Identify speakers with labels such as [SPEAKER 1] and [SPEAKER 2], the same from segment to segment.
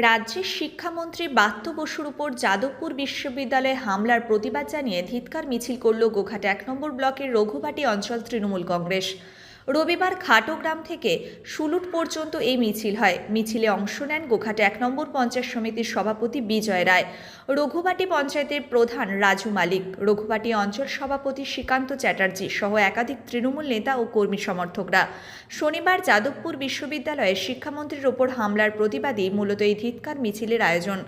[SPEAKER 1] রাজ্যের শিক্ষামন্ত্রী বাত্য বসুর উপর যাদবপুর বিশ্ববিদ্যালয়ে হামলার প্রতিবাদ জানিয়ে ধিৎকার মিছিল করল গোঘাট এক নম্বর ব্লকের রঘুবাটি অঞ্চল তৃণমূল কংগ্রেস। রবিবার খাটো গ্রাম থেকে সুলুট পর্যন্ত এই মিছিল হয়। মিছিলে অংশ নেন গোঘাটে এক নম্বর পঞ্চায়েত সমিতির সভাপতি বিজয় রায়। রঘুবাটি পঞ্চায়েতের প্রধান রাজু মালিক। রঘুবাটি অঞ্চল সভাপতি শ্রীকান্ত চ্যাটার্জি সহ একাধিক তৃণমূল নেতা ও কর্মী সমর্থকরা। শনিবার যাদবপুর বিশ্ববিদ্যালয়ে শিক্ষামন্ত্রীর ওপর হামলার প্রতিবাদেই মূলত এই ধিৎকার মিছিলের আয়োজন।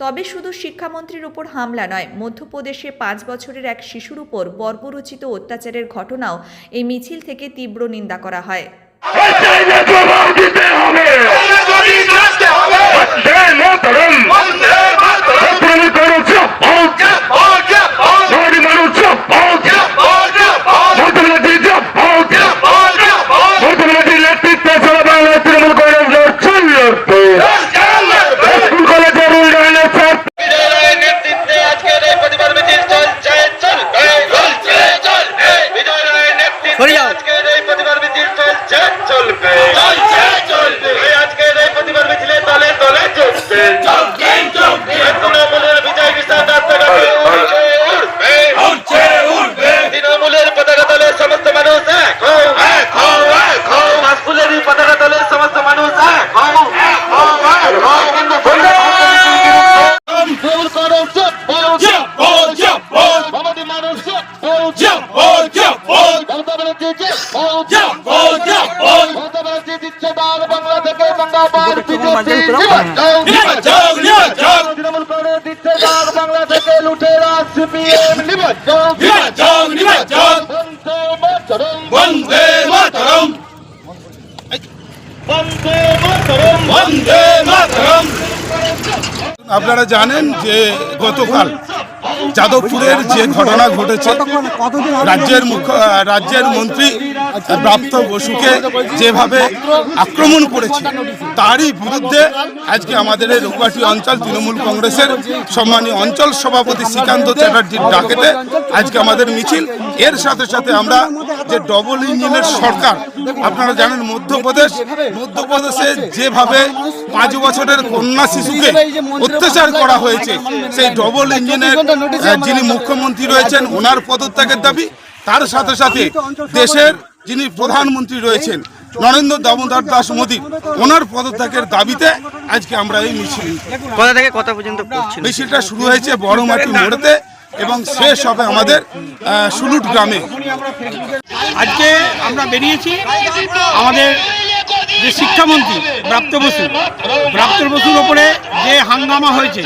[SPEAKER 1] তবে শুধু শিক্ষামন্ত্রীর ওপর হামলা নয়, মধ্যপ্রদেশে পাঁচ বছরের এক শিশুর উপর বর্বরচিত অত্যাচারের ঘটনাও এই মিছিল থেকে তীব্র নিন্দা করা হয়।
[SPEAKER 2] হবে বন্দে মাতরম ছাত্রলীগ করো চপ্পল নারী মানুষ চপ্পল মধ্যবিরোধী চপ্পল মধ্যবিরোধী নেতৃত্ব ছাড়া বাংলা তৃণমূল কংগ্রেস লড়ছেন লড়তে স্কুল কলেজের উন্নয়নের স্বার্থে
[SPEAKER 3] বিজয়ের নেতৃত্বে আজকের এই প্রতিবাদ মিছিল চলছে চলবে চলছে চলবে বিজয়ের নেতৃত্বে আজকের এই প্রতিবাদ মিছিল চলছে চলবে চলছে চলবে। মমতা ব্যানার্জি দিচ্ছে ডাল বাংলা থেকে বাংলাবার বিজেপি নিবাচক নিবাচক তৃণমূল করে দিচ্ছে ডাল বাংলা থেকে লুটেরা সিপিএম নিবাচক নিবাচক নিবাচক বন্দে মাতরম। বন্দে মাতরম। বন্দে মাতরম।
[SPEAKER 4] আপনারা জানেন যে গতকাল যাদবপুরের যে ঘটনা ঘটেছে রাজ্যের মুখ্য রাজ্যের মন্ত্রী প্রাপ্ত বসুকে যেভাবে আক্রমণ করেছে, তারই বিরুদ্ধে আজকে আমাদের এই অঞ্চল, তৃণমূল কংগ্রেসের সম্মানীয় অঞ্চল সভাপতি শ্রীকান্ত চ্যাটার্জির ডাকেতে আজকে আমাদের মিছিল। এর সাথে সাথে আমরা যে ডবল ইঞ্জিনের সরকার, আপনারা জানেন মধ্যপ্রদেশ, মধ্যপ্রদেশে যেভাবে পাঁচ বছরের কন্যা শিশুকে অত্যাচার করা হয়েছে, সেই ডবল ইঞ্জিনের যিনি মুখ্যমন্ত্রী রয়েছেন, ওনার পদত্যাগের দাবি। তার সাথে সাথে দেশের যিনি প্রধানমন্ত্রী রয়েছেন নরেন্দ্র দামোদর দাস মোদী ওনার পদত্যাগের দাবিতে আজকে আমরা এই মিছিল
[SPEAKER 5] কোথা থেকে কত পর্যন্ত
[SPEAKER 4] মিছিলটা শুরু হয়েছে বড়মাটি মোড়েতে এবং শেষ হবে আমাদের সুলুট গ্রামে।
[SPEAKER 6] আজকে আমরা বেরিয়েছি আমাদের যে শিক্ষামন্ত্রী প্রাপ্ত বসু প্রাপ্ত বসুর ওপরে যে হাঙ্গামা হয়েছে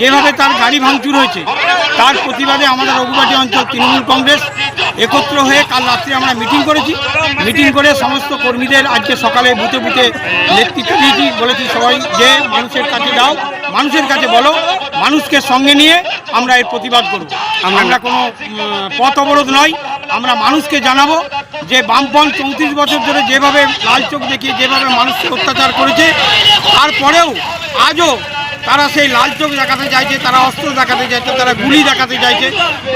[SPEAKER 6] যেভাবে তার গাড়ি ভাঙচুর হয়েছে তার প্রতিবাদে আমাদের রঘুবাটি অঞ্চল তৃণমূল কংগ্রেস একত্র হয়ে কাল রাত্রে আমরা মিটিং করেছি। মিটিং করে সমস্ত কর্মীদের আজকে সকালে বুথে বুথে নেতৃত্ব দিয়েছি, বলেছি সবাই যে মানুষের কাছে যাও, মানুষের কাছে বলো, মানুষকে সঙ্গে নিয়ে আমরা এর প্রতিবাদ করব। আমরা কোনো পথ অবরোধ নয়, আমরা মানুষকে জানাব যে বামপন চৌত্রিশ বছর ধরে যেভাবে লাল চোখ দেখিয়ে যেভাবে মানুষকে অত্যাচার করেছে, তারপরেও আজও তারা সেই লাল চোখ দেখাতে চাইছে তারা অস্ত্র দেখাতে চাইছে তারা গুলি দেখাতে চাইছে।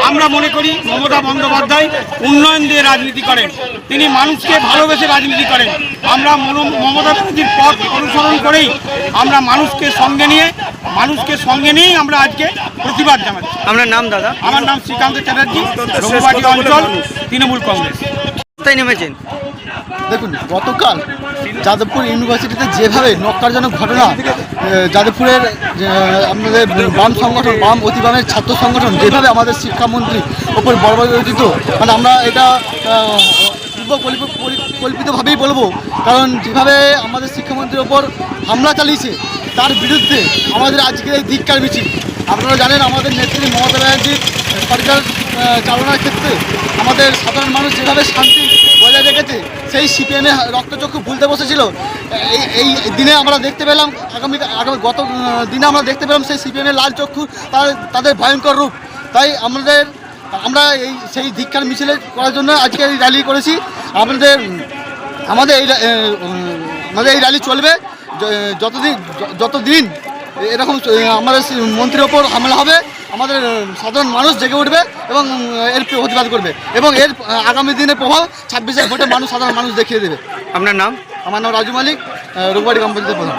[SPEAKER 6] আমরা মনে করি মমতা বন্দ্যোপাধ্যায় উন্নয়ন দিয়ে রাজনীতি করেন। তিনি মানুষকে ভালোবেসে রাজনীতি করেন। আমরা মমতা ব্যানার্জির পথ অনুসরণ করেই আমরা মানুষকে সঙ্গে নিয়ে মানুষকে সঙ্গে নিয়েই আমরা আজকে প্রতিবাদ জানাচ্ছি।
[SPEAKER 5] আপনার নাম দাদা?
[SPEAKER 6] আমার নাম শ্রীকান্ত চ্যাটার্জি রঘুবাটি অঞ্চল তৃণমূল কংগ্রেস।
[SPEAKER 5] নেমেছেন?
[SPEAKER 7] দেখুন গতকাল যাদবপুর ইউনিভার্সিটিতে যেভাবে নক্কারজনক ঘটনা যাদবপুরের আমাদের বাম সংগঠন, বাম অতিবামের ছাত্র সংগঠন যেভাবে আমাদের শিক্ষামন্ত্রী ওপর বর্বরিত মানে আমরা এটা কল্পিতভাবেই বলব, কারণ যেভাবে আমাদের শিক্ষামন্ত্রীর ওপর হামলা চালিয়েছে, তার বিরুদ্ধে আমাদের আজকের এই ধিক্কার মিছিল। আপনারা জানেন আমাদের নেত্রী মমতা ব্যানার্জির সরকার চালনার ক্ষেত্রে আমাদের সাধারণ মানুষ যেভাবে শান্তি বজায় রেখেছে সেই সিপিএমে রক্তচক্ষু ভুলতে বসেছিল। এই এই দিনে আমরা দেখতে পেলাম, আগামী আগামী গত দিনে আমরা দেখতে পেলাম সেই সিপিএমের লাল চক্ষু তাদের ভয়ঙ্কর রূপ। তাই আমাদের, আমরা এই, সেই ধিক্ষার মিছিলে করার জন্য আজকে এই র্যালি করেছি। আমাদের আমাদের এই আমাদের এই র্যালি চলবে। যতদিন যতদিন এরকম আমাদের মন্ত্রীর ওপর হামলা হবে আমাদের সাধারণ মানুষ জেগে উঠবে এবং এর প্রতিবাদ করবে এবং এর আগামী দিনে প্রভাব ছাব্বিশের ভোটে মানুষ সাধারণ মানুষ দেখিয়ে দেবে।
[SPEAKER 5] আপনার নাম?
[SPEAKER 7] আমার নাম রাজু মালিক রোগবাড়ি গ্রাম প্রধান।